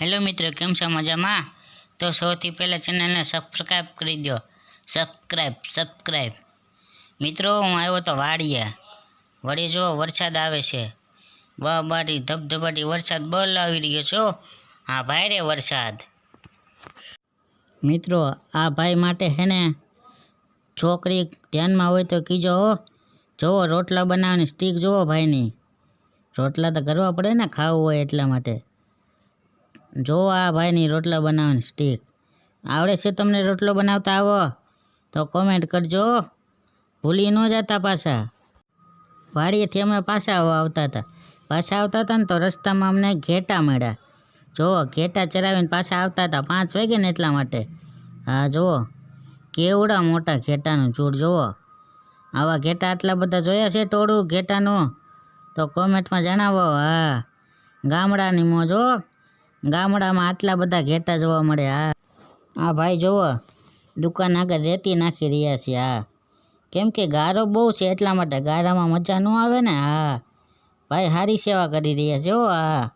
Hello મિત્રો, કેમ છો મજામાં? તો સૌથી પહેલાં ચેનલને સબસ્ક્રાઈબ કરી દો સબસ્ક્રાઈબ સબસ્ક્રાઈબ મિત્રો, હું આવ્યો તો વાડીએ. વળી જો વરસાદ આવે છે. બબાટી, ધબધબાટી, વરસાદ બોલ આવી રહ્યો છો હા. ભાઈ રે વરસાદ. મિત્રો, આ ભાઈ માટે હે ને છોકરી ધ્યાનમાં હોય તો કીજો હો. જોવો રોટલા બનાવવાની સ્ટીક જુઓ ભાઈની. રોટલા તો કરવા પડે ને ખાવું હોય એટલા માટે. જો આ ભાઈની રોટલા બનાવવાની સ્ટીક આવડે છે તમને રોટલો બનાવતા આવો? તો કોમેન્ટ કરજો ભૂલી ન જતા પાછા. વાડીએથી અમે પાછા આવો આવતા હતા. પાછા આવતા હતા ને તો રસ્તામાં અમને ઘેટા મળ્યા. જુઓ ઘેટા ચરાવીને પાછા આવતા હતા. પાંચ વાગે ને એટલા માટે. હા જુઓ કેવડા મોટા ઘેટાનું ચૂડ જુઓ આવા ઘેટા આટલા બધા જોયા છે ટોળું ઘેટાનું? તો કોમેન્ટમાં જણાવો. હા. ગામડાની મોજો ગામડામાં આટલા બધા ઘેટા જોવા મળે, હા. હા ભાઈ જુઓ, દુકાન આગળ રેતી નાખી રહ્યા છે, હા. કેમ કે ગારો બહુ છે એટલા માટે ગારામાં મજા ન આવે ને, હા. ભાઈ સારી સેવા કરી રહ્યા છે, હો, હા.